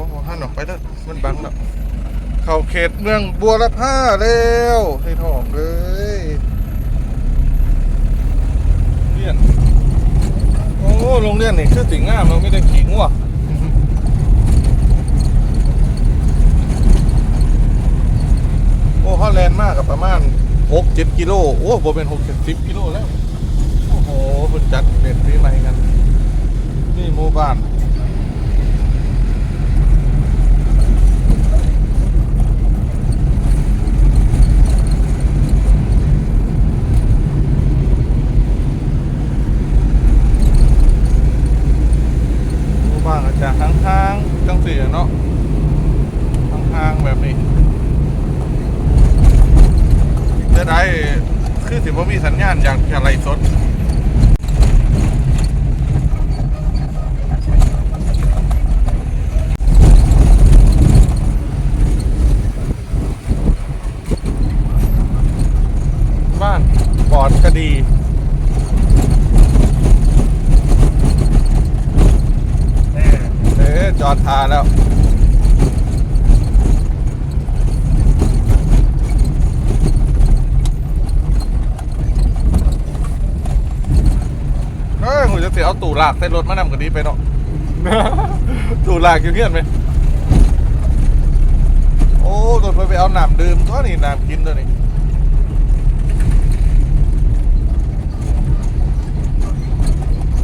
อ้โหหันออกไปแล้วมันบังแล้วเข้าเขตเมืองบัวละผ้าแล้วให้ทองเลยเรียนโอ้โรงเรียนนี่คือสิ่งงามเราไม่ได้ขิงว่ะโอ้ฮอลแลนด์มากกับประมาณ6 7กิโลโอ้โหเป็น6 7 0กิโลแล้ว โอ้โหเพิ่นจัดเป็นปีใหม่กัน นี่หมู่บ้าน หมู่บ้านอาจจะห่างๆจังสี่อะเนาะห่างๆแบบนี้จะได้คือสิบ่ มีสัญญาณอย่างอะไรสดบ้านปอดคดีเอ๊ะจอดทาแล้ว เฮ้ยผมจะเสียเอาตู่หลากใส่รถมานำกันดีไปเนาะ ตู่หลากอยู่เงี้ยไหมโอ้รถไปไปเอาน้ำดื่มก็นี่น้ำกินตัวนี้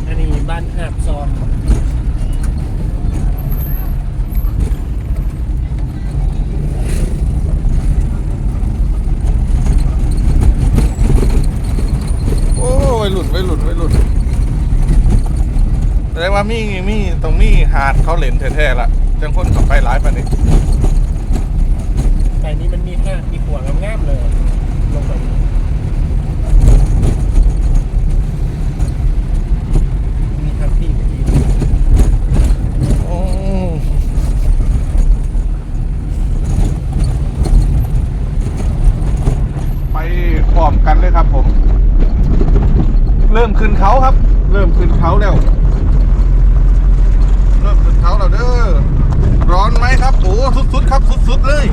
อันนี้บ้านหาบซอมโอ้ยหลุดไปหลุดไปหลุด แสดงว่ามีมีตรงนี้หาดเขาเหรนแท้ๆละจังคนขับไปหลายปานนี้แต่นี้มันมีห้างมีขวางงามๆเลยลงไปนี้มีทักซี่เมื่อกี้โอ้ไปพร้อมกันเลยครับผม เริ่มขึ้นเขาครับ เริ่มขึ้นเขาแล้ว เริ่มขึ้นเขาเด้อร้อนไหมครับโอ้สุดๆครับสุดๆเลย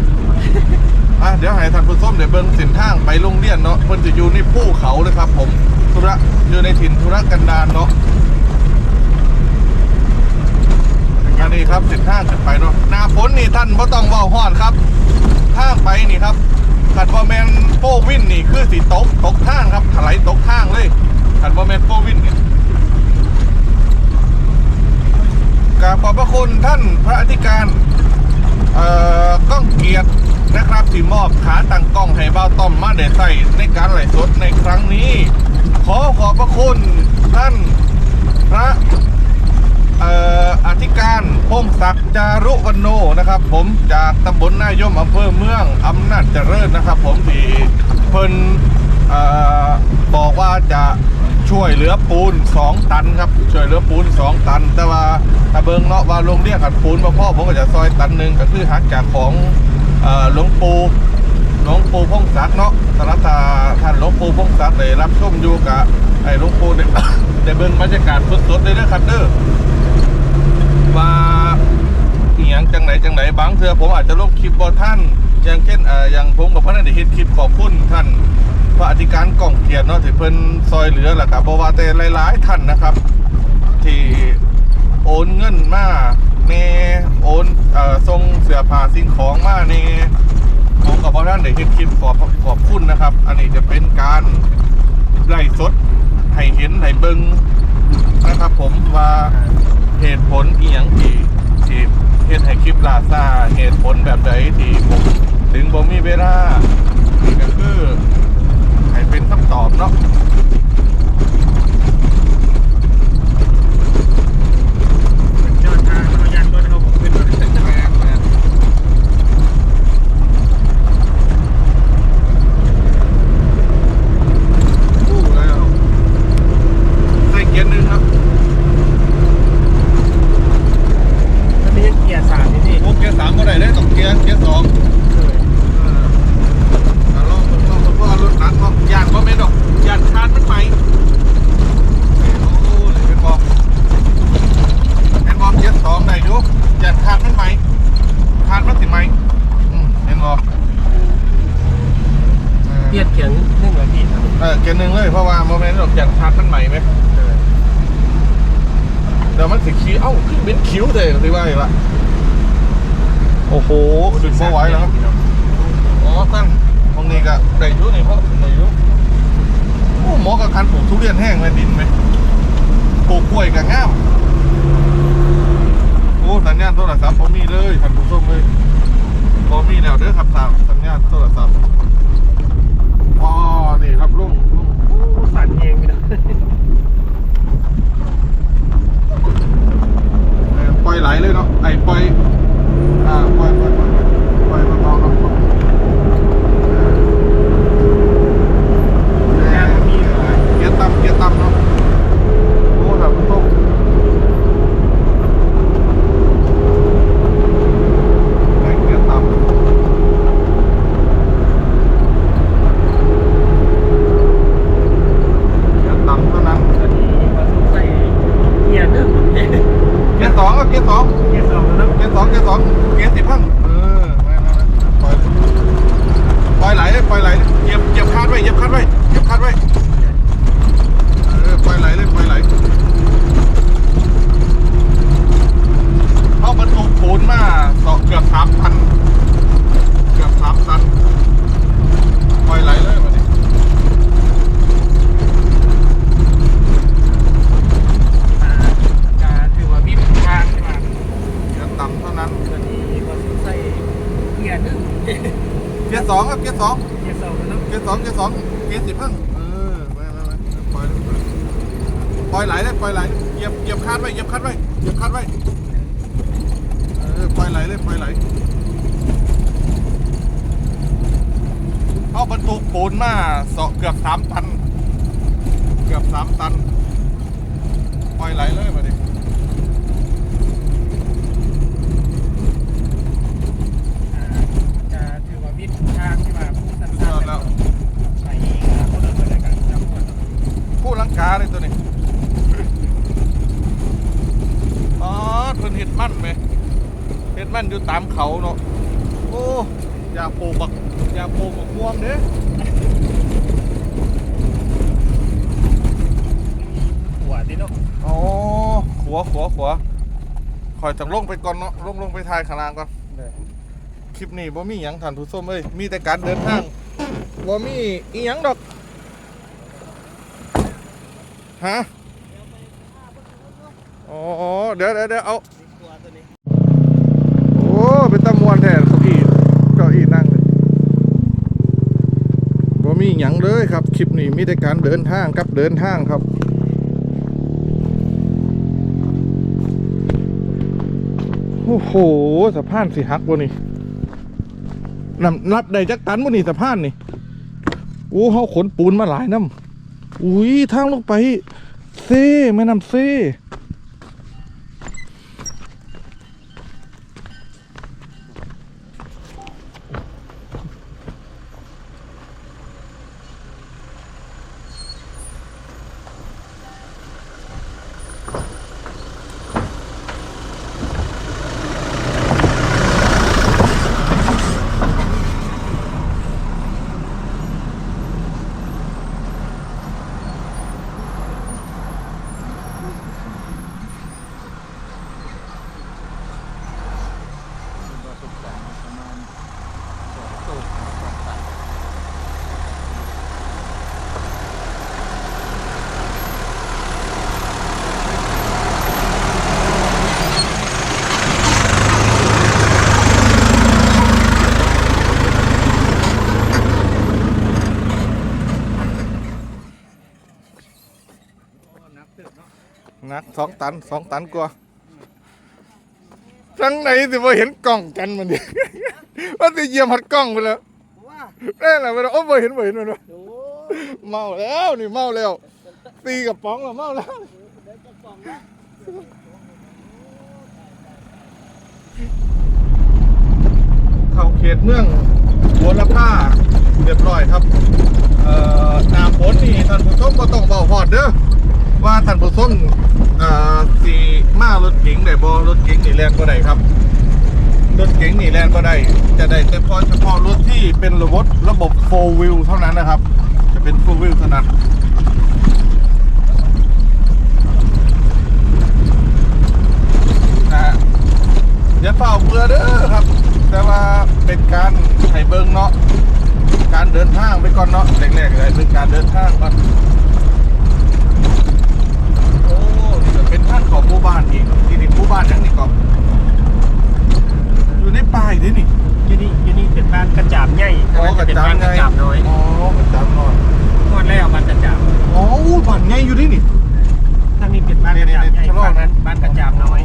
อะเดี๋ยวให้ท่านผู้ชมเดี๋ยวเบิ้งสินทางไปโรงเรียนเนาะเพิ่นจะอยู่ในภูเขาเลยครับ ผมธุระอยู่ในถิ่นธุระกันดารเนาะอันนี้ครับสินทางขึ้นไปเนาะหน้าฝนนี่ท่านบ่ต้องเว้าฮอดครับทางไปนี่ครับขันว่าแมนโฟวินนี่คือสีตกตกทางครับถลายตกทางเลยขันว่าแมนโฟวินเนี่ย กราบขอบพระคุณท่านพระอธิการเอ่อก้องเกียรตินะครับที่มอบขาตั้งกล้องให้เบ้าต้อมมาได้ใส่ในการไหลสดในครั้งนี้ ขอขอบพระคุณท่านพระเอ่ออธิการพงศักดิ์จารุวันโนนะครับ ผมจากตำบลนายมอำเภอเมืองอำนาจเจริญนะครับ ผมที่เพิ่นเอ่อบอกว่าจะ ช่วยเหลือปูน 2 ตันครับ ช่วยเหลือปูน 2 ตัน แต่ว่าถ้าเบิงเนาะว่าโรงเรียนขัดปูนมาพ่อผมก็จะซอยตันหนึ่งก็คือหักจากของหลวงปู่หลวงปู่พงศักดิ์เนาะสารตาท่านหลวงปู่พงศักดิ์ได้รับชมอยู่กับไอ้หลวงปู่ได้เบิงบรรยากาศสดๆเลยนะครับเด้อว่าอหย่างจังไหนจังไหนบางเทือผมอาจจะลงคลิปบอท่านอย่างเช่นอย่างผมกับพระนันได้เฮ็ดคลิปขอบคุณท่าน ระอธิการกล่องเกียรติเนาะที่เพิ่นซอยเหลือแหละครับเพราะว่าแต่หลายๆท่านนะครับ ที่โอนเงินมาเนโอนเอ่อส่งเสื้อผ้าสิ่งของมาเนผมกับพระท่านได้เฮ็ดคลิปขอบขอบคุณนะครับ อันนี้จะเป็นการไล่สดให้เห็นให้เบิ่งนะครับผมว่าเหตุผลอีหยังที่ที่เฮ็ดให้คลิปลาซาเหตุผลแบบใดที่ผมถึงบ่มีเวลานี่ก็คือ ให้เป็นคำตอบเนาะ ยอดทางเรายันด้วยนะครับผมขึ้นมา สู้แล้วใส่เกียร์หนึ่งครับ มันมีเกียร์สามนี่นี่ โอเกียร์สามก็ได้เลยต้องเกียร์เกียร์สอง เคย เออแต่ลองลองเพราะว่ารถหนักเนาะยานก็ไม่ดอกยานคานมันไหมโอ้เลยเป็นบอกเป็นบอกเกียร์สองได้อยู่ยานคานมันไหม เยร์หนึ่งเลยเพ ราะว่าโมเมนต์เราเปลี่ยนคันมันใหม่ไหมเดี๋ยวมันสิคิ้วเอ้าขึ้นเป็นคิ้วเลยสิว่าอีกละโอ้โหขึ้นไม่ไหวแล้วครับอ๋อตั้นตรงนี้ก็ได้อยุนี่เพราะได้อยุโอ้หมอกับคันปลูกทุเรียนแห้งแม่ดินไหมปลูกกล้วยกับง่ามโอ้สัญญาณโทรศัพท์ผมมีเลยท่านผู้ชมเลยผมมีแล้วเด้อครับตามสัญญาณโทรศัพท์อ๋อนี่ครับลุงลุง สั่นเองไม่ได้ เอ่อปล่อยไหลเลยเนาะไอ้ปล่อยอ่าปล่อยปล่อยปล่อยปล่อยเบาๆเนาะเออ งานมันมีเลย เกียร์ต่ำเกียร์ต่ำเนาะโอ้แบบผู้ชมไอ้เกียร์ต่ำเกียร์ต่ำเท่านั้น ตอนนี้มาทุกใส่เกียร์หนึ่งเกียร์ เกียร์สองก็เกียร์สอง สองแล้ว เกียร์สองเกียร์สอง เกียร์สิบพันเออไม่ไม่ไม่ปล่อยปล่อยไหลเลยปล่อยไหลเลยเหยียบเหยียบคาดไว้เหยียบคาดไว้เหยียบคาดไว้เออปล่อยไหลเลยปล่อยไหลเอาบรรทุกปูนมาสองเกือบสามพันเกือบสามตันปล่อยไหลเลยวันนี้ การถือว่ามีทางใช่ไหม เกียร์ต่ำเท่านั้น ตอนนี้มาทุกใส่เกียร์หนึ่ง เกียร์สองครับเกียร์สอง เกียร์สองแล้ว เกียร์สองเกียร์สองเกียร์สิบพันเออไม่ไม่ไม่ปล่อยเลย ปล่อยไหลเลยปล่อยไหลเหยียบเหยียบคาดไว้เหยียบคาดไว้เหยียบคาดไว้เออปล่อยไหลเลยปล่อยไหลเอาบรรทุกปูนมาสอเกือบสามตัน เกือบสามตัน ปล่อยไหลเลยมาดิการถือว่ามีทางใช่ไหมผู้สันยอดแล้วใส่คนละคนละกันจับคนผู้ลังกาเลยตัวนี้อ๋อ เพิ่นเห็ดมั่นไหมเห็ดมั่นอยู่ตามเขาเนาะโอ้อย่าปลูกบักอย่าปลูกบักม่วงเด้อหัวที่นกอ๋อขัวขัวขัวคอยต้องลงไปก่อนเนาะลงลงไปทายขางลางก่อนคลิปนี้บ่มีหยังท่านผู้ชมเอ้ยมีแต่การเดินทางบ่มีอีหยังดอกฮะ อ๋อ เดี๋ยวเดี๋ยวเดี๋ยวเอาหัวตัวนี้โอ้เป็นตะมวนแทนเก้าอี้เก้าอี้นั่งเลยบ่มีหยังเลยครับ คลิปนี้มีแต่การเดินทางกับเดินทางครับโอ้โหสะพานสิฮักบ่นี่นำรับได้จักตันบ่นี่สะพานนี่โอ้เฮาขนปูนมาหลายน้ำอุ้ยทางลงไป เซ่แม่น้ำเซ่ นักสองตันสองตันกว่าทั้งไหนสิว่าเห็นกล้องกันมันดิว่าสิเยี่ยมหัดกล้องไปแล้วว่าแน่แหละไปแล้วโอ้บ่เห็นบ่เห็นมันวะเมาแล้วนี่เมาแล้วตีกับป๋องแล้วเมาแล้วเข้าเขตเมืองบัวละผ้าเรียบร้อยครับ เอ่อน้ำฝนนี่ท่านผู้ชมก็ต้องเบาพอดเด้อ ว่าท่านผู้ชมเอ่อสีมารถเก๋งได้บ่รถเก๋งนี่แล่นบ่ได้ครับ รถเก๋งนี่แล่นบ่ได้ จะได้แต่พอเฉพาะรถที่เป็นระบบระบบ4 wheel เท่านั้นนะครับเฉเป็นฟูลวิวเท่านั้นนะฮะอย่าเฝ้าเบื่อเด้อครับ แต่ว่าเป็นการให้เบิงเนาะการเดินทางไปก่อนเนาะแรกๆเลยเป็นการเดินทางก่อนโอ้นี่ก็ เป็นทางของหมู่บ้านอีกที่นี่หมู่บ้านยังนี่ก็อยู่ในป่าอีกนี่นี่ยูนี่ยูนี่เป็นบ้านกระจาบใหญ่อ๋อจะเป็นบ้านกระจาบน้อยอ๋อกระจาบน้อยงวดแล้วบ้านกระจาบอ๋ออู้บ้านใหญ่อยู่นี่นี่ถ้ามีเป็นบ้านกระจาบใหญ่ชะลอฝั่งนะนั้นบ้านกระจาบน้อย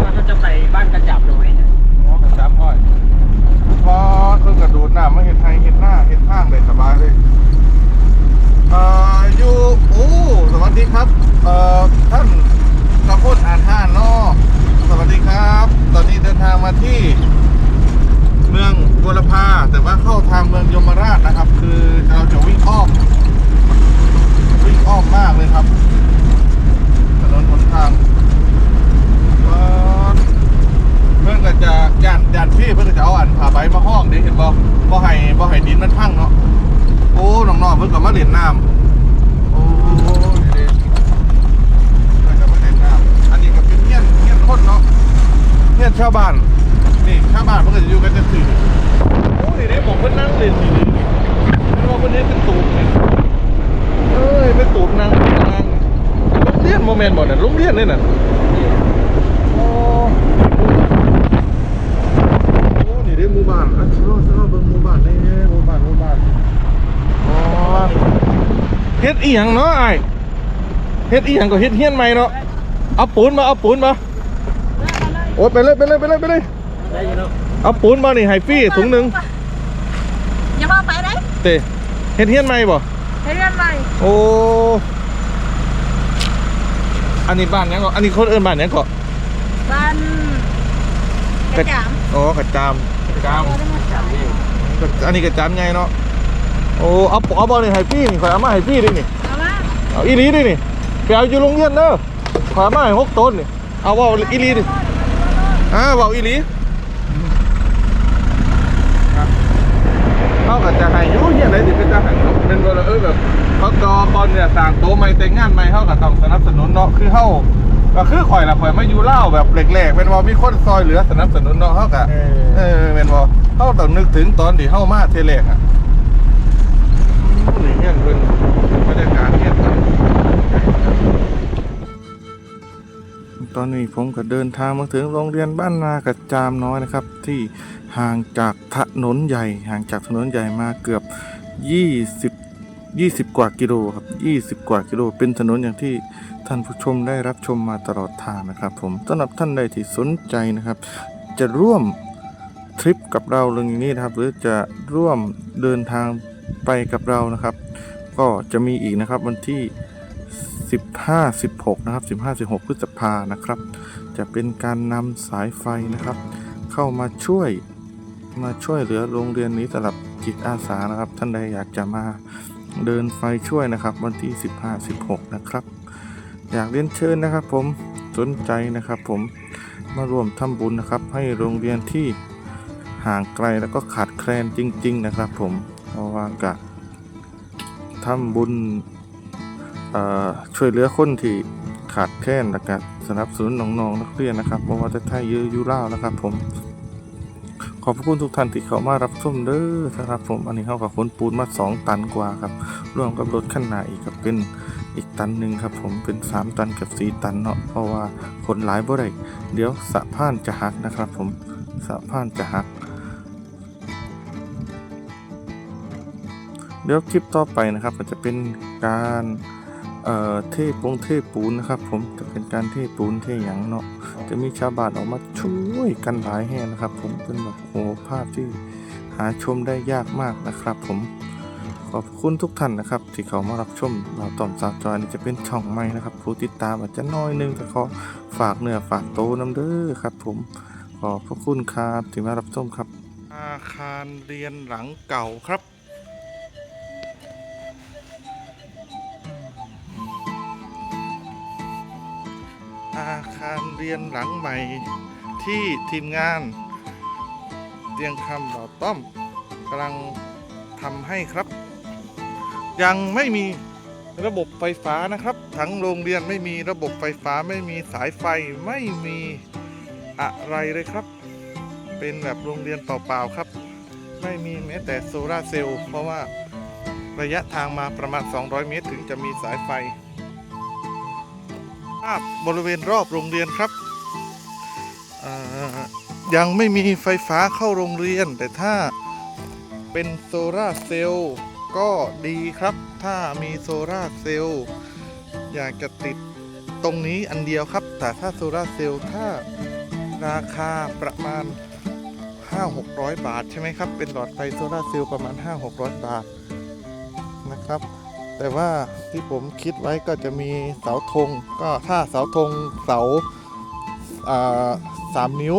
ก็เราจะไปบ้านกระจาบน้อยนะ อ๋อกระจาบน้อยพอเพิ่งกระโดดน้ำมาเห็นไทยเห็นหน้าเห็นข้างเลยสบายเลยเอ่ออยู่โอ้สวัสดีครับเอ่อท่านกระพุทธอาท่านเนาะสวัสดีครับ ตอนนี้เดินทางมาที่ เมืองบัวลพาแต่ว่าเข้าทางเมืองยมราชนะครับ คือเราจะวิ่งอ้อม วิ่งอ้อมมากเลยครับถนนหนทางเอ่อเพื่อนก็จะย่านย่านพี่ เอาอันผ่าใบมาห้องดิเห็นบ่บ่ให้บ่ให้ดินมันพังเนาะโอ้น้องๆเพื่อนก็มาเล่นน้ำโอ้ดีๆเพื่นก็มาเล่นน้ำอันนี้ก็เป็นเงี้ยนเงี้ยนคนเนาะเงี้ยนชาวบ้านนี่ชาวบ้านเพื่อนก็จะอยู่กันจังสี่โอ้นี่เด้ผมเพื่อนนั่งเล่นนี่นี่นี่เพื่อนว่าเพื่อนเล่นเป็นตูมเนี่ยเอ้ยไปตูดนางนางโรงเรียนโมเมนต์บ่นี่ยโรงเรียนนี่น่ะโอ้โอ้นี่เด้หมู่ บ้านอะชะลอชะลอเบิ่งหมู่บ้านนี่หมู่บ้านหมู่บ้านอ๋อเฮ็ดอีหยังเนาะไอ้ายเฮ็ดอีหยังก็เฮ็ดเฮียนใหม่เนาะเอาปูนมาเอาปูนมาโอ้ยไปเลยไปเลยไปเลยไปเลยได้อยินเนาะเอาปูนมานี่ให้ฟรีถุงหนึงอย่ามาไปไหนเตเฮ็ดเฮียนใหม่บ่ให้เรียนใหม่โอ้อันนี้บ้านหยังก็อันนี้คนเอิ้นบ้านหยังก็บ้านกระจามอ๋อกระจามกระ จามก็ได้มาจ่ายอันนี้กระจามไงเนาะโอ้เอาเอาบอลนี่ให้พี่นี่ข่อยเอามาให้พี่ดินี่เอามาเอาอีหลีดินี่ไปเอาอยู่โรงเรียนเด้อข่อยเอามาให้หกต้นนี่เอาเว่าอีหลีดิอ่าเว่าอีหลีครับเขาก็จะให้อยุ่เฮียอะไรดิเป็นจะให้เนาะเป็นว่าเออแบบเขากอบอลเนี่ยต่างโตใหม่แต่งงานใหม่เขาก็ต้องสนับสนุนเนาะคือเขา ก็คือข่อยละข่อยมาอยู่เล่าวแบบแหลกๆเป็นว่ามีคนซอยเหลือสนับสนุนเนาะเขาก็เอเอออเป็นว่าเขาต้องนึกถึงตอนที่เข้ามาเทเลกอะนี่เงี้ยเพิ่นบรรยากาศเงี้ยตอนนี้ผมก็เดินทางมาถึงโรงเรียนบ้านนากระจามน้อยนะครับ ที่ห่างจากถนนใหญ่ ห่างจากถนนใหญ่มาเกือบ 20 กว่ากิโลครับ20 กว่ากิโล เป็นถนนอย่างที่ท่านผู้ชมได้รับชมมาตลอดทางนะครับ ผมสำหรับท่านใดที่สนใจนะครับ จะร่วมทริปกับเราเรื่องนี้นะครับ หรือจะร่วมเดินทางไปกับเรานะครับ ก็จะมีอีกนะครับวันที่ 15 16 นะครับ 15 16 พฤษภานะครับ จะเป็นการนำสายไฟนะครับ เข้ามาช่วยมาช่วยเหลือโรงเรียนนี้สำหรับจิตอาสานะครับ ท่านใดอยากจะมา เดินไฟช่วยนะครับ วันที่ 15 16 นะครับ อยากเรียนเชิญนะครับผมสนใจนะครับผมมาร่วมทำบุญนะครับ ให้โรงเรียนที่ห่างไกลแล้วก็ขาดแคลนจริง ๆ นะครับ ผมเพราะว่ากะทำบุญช่วยเหลือคนที่ขาดแคลนแล้วก็สนับสนุนน้องๆนักเรียนนะครับเพราะว่าจะไทยยือยุล่านะครับผม ขอบคุณทุกท่านที่เข้ามารับชมเด้อนะครับผมอันนี้เขากับขนปูนมา2ตันกว่าครับรวมกับรถขั้นหนาอีกกับเป็นอีกตันหนึ่งครับผมเป็น 3 ตันกับ 4 ตันเนาะเพราะว่าคนหลายบ่ได้เดี๋ยวสะพานจะหักนะครับ ผมสะพานจะหัก เดี๋ยวคลิปต่อไปนะครับก็จะเป็นการ เอ่อเทปงเทปูนนะครับ ผมจะเป็นการเทปูนเทหยังเนาะจะมีชาวบ้านออกมาช่วยกันหลายแห่งนะครับ ผมเป็นแบบโอ้ภาพที่หาชมได้ยากมากนะครับ ผมขอบคุณทุกท่านนะครับ ที่เขามารับชมเราต่อมสาวจอยนี่จะเป็นช่องใหม่นะครับผู้ติดตามอาจจะน้อยนึงแต่ขอฝากเนื้อฝากโตวน้ำเด้อครับ ผมขอบพระคุณครับที่มารับชมครับ อาคารเรียนหลังเก่าครับ อาคารเรียนหลังใหม่ที่ทีมงานเตียงคำเหล่าต้อมกำลังทำให้ครับ ยังไม่มีระบบไฟฟ้านะครับ ทั้งโรงเรียนไม่มีระบบไฟฟ้าไม่มีสายไฟไม่มีอะไรเลยครับ เป็นแบบโรงเรียนเปล่าๆครับ ไม่มีแม้แต่โซลาร์เซลล์เพราะว่าระยะทางมาประมาณ 200 เมตร ถึงจะมีสายไฟ ภาพบริเวณรอบโรงเรียนครับ ยังไม่มีไฟฟ้าเข้าโรงเรียน แต่ถ้าเป็นโซลาเซลล์ก็ดีครับ ถ้ามีโซลาเซลล์อยากจะติดตรงนี้อันเดียวครับ แต่ถ้าโซลาเซลล์ถ้าราคาประมาณ 5-600 บาท ใช่ไหมครับ เป็นหลอดไฟโซลาเซลล์ประมาณ 5-600 บาทนะครับ แต่ว่าที่ผมคิดไว้ก็จะมีเสาธงก็ถ้าเสาธงเสาสามนิ้ว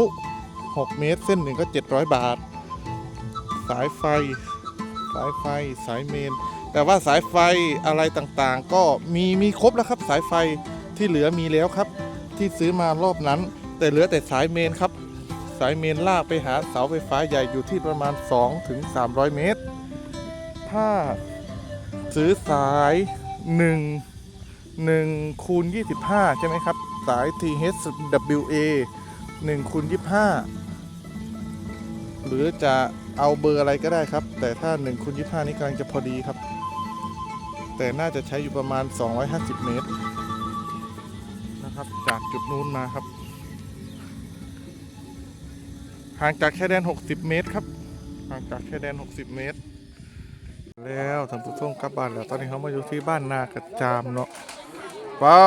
6 เมตร เส้นหนึ่งก็ 700 บาท สายไฟ สายไฟสายเมน แต่ว่าสายไฟอะไรต่างๆ ก็มีมีครบแล้วครับ สายไฟที่เหลือมีแล้วครับ ที่ซื้อมารอบนั้น แต่เหลือแต่สายเมนครับ สายเมนลากไปหาเสาไฟฟ้าใหญ่อยู่ที่ประมาณ2ถึง300 เมตร ถ้า ซื้อสาย1 1คูณ25 ใช่ไหมครับ สาย THWA 1คูณ25 หรือจะเอาเบอร์อะไรก็ได้ครับ แต่ถ้า1คูณ25 นี่กำลังจะพอดีครับ แต่น่าจะใช้อยู่ประมาณ 250 เมตร นะครับ จากจุดนู้นมาครับ ห่างจากแค่แดน 60 เมตรครับ ห่างจากแค่แดน 60 เมตร แล้วท่านผู้ชมกลับบ้านแล้วตอนนี้เขามาอยู่ที่บ้านนากระจามเนาะป๊อ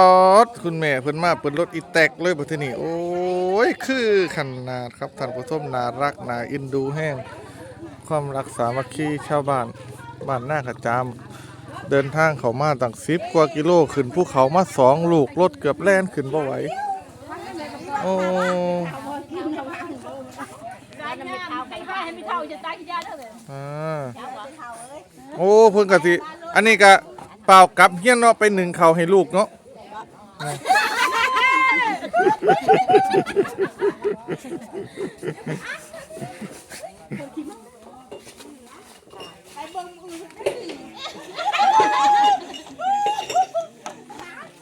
ดคุณแม่เพิ่นมาเปิดรถอีแตกเลยบัดทีนี้โอ้ยคือขนาดครับท่านผู้ชมน่ารักน่าเอินดูแห้งความรักสามัคคีชาวบ้านบ้านนากระจาม เดินทางเขามาตั้งสิบกว่ากิโลขึ้นภูเขามาสองลูกรถเกือบแล่นขึ้นบ่ไหวโอ้ได้ไม่เท่าไปให้ไม่เท่าจะตายกี่ยาเด้อเลยอ่า โอ้เพิ่นกะสิอันนี้ก็เปล่ากลับเฮียนเนาะไปหนึ่งเขาวให้ลูกเนาะ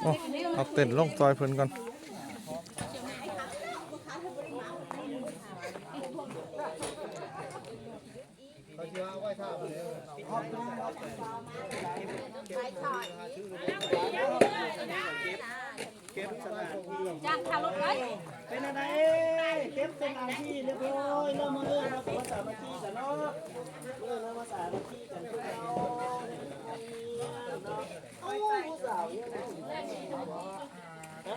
โอ้เอาเต้นลงซอยเพิ่นก่อน จ้างค่ารถไว้ เป็นอะไรเก็บเป็นอันที่เรียบร้อยเริ่มมาเริ่มมาภาษาบัญชีกันเนาะเริ่มมาภาษาบัญชีกันทุกคนโอ้ผู้สาวเนี่ยนะฮะ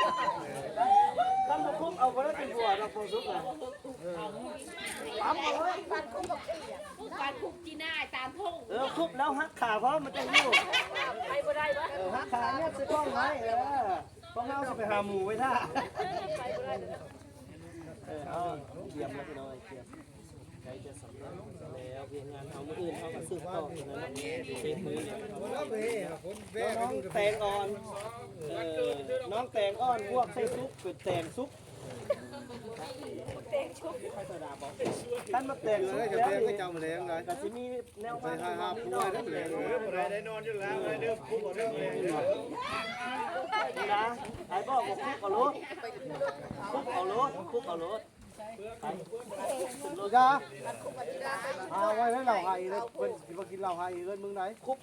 แต่คุกเอาได้เป็นหัวเราโฟซุกอะปั๊มเอาไว้การคุกจีน่าตามทุ่งเออคุกแล้วหักขาเพราะมันจะยู่ไปบ่ได้ปะเออหักขาเนี่ยซื้อกล้องไว้เออเพราะเราไปหาหมูไว้ท่าเออเอาเยี่ยมแล้วพี่น้อยเยี่ยมใครจะสำเร็จแล้วเพียงงานเอามืออื่นเอากับซื้อต่อนะเช็คมือน้องแตงอ่อนเออน้องแตงอ่อนพวกไส้ซุปเป็นแตงซุป ท่านมาแต่งเลยจะแต่งให้เจ้ามาแล้วไงก็สิมีแนวมาห้าผู้ว่าไว้ทั้งเลยได้นอนอยู่แล้วได้เรื่องคุกเอาเรื่องเลยนะไอ้บอกบอกคุกเอารถคุกเอารถคุกเอารถโลจ้าเอาไว้ให้เราหายเลยเพิ่นมากินเราหายเลยมึงไหนคุก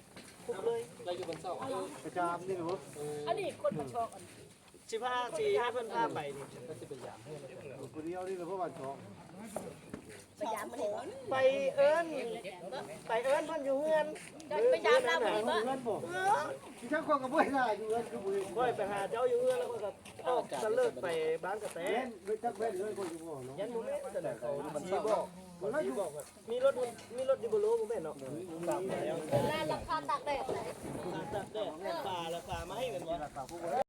คุกเลยเราอยู่บนเสาประจามนี่หนูอันนี้คนมาชอบ สิบห้าสี่ให้เพิ่นพาไปนี่ก็สิเป็นอย่างคนเดียวนี่เราเพื่อวันชองพยายามมันเห็นไปเอิ้นไปเอิ้นเพิ่นอยู่เฮือนพยายามรับมันบ่เฮือนบ่ที่ช่างคนกับบ่ได้อยู่เฮือนคือบ่บ่ไปหาเจ้าอยู่เฮือนแล้วก็ออกตะเลิกไปบ้านกระแตนจักแม่นเฮือนคนอยู่บ่เนาะยันบ่แม่นแต่เขามันสิบ่มันอยู่บ่มีรถมีรถอยู่บ่รู้บ่แม่นเนาะตามแล้วราคาตากแดดตากแดดป่าแล้วป่าไม้แม่นบ่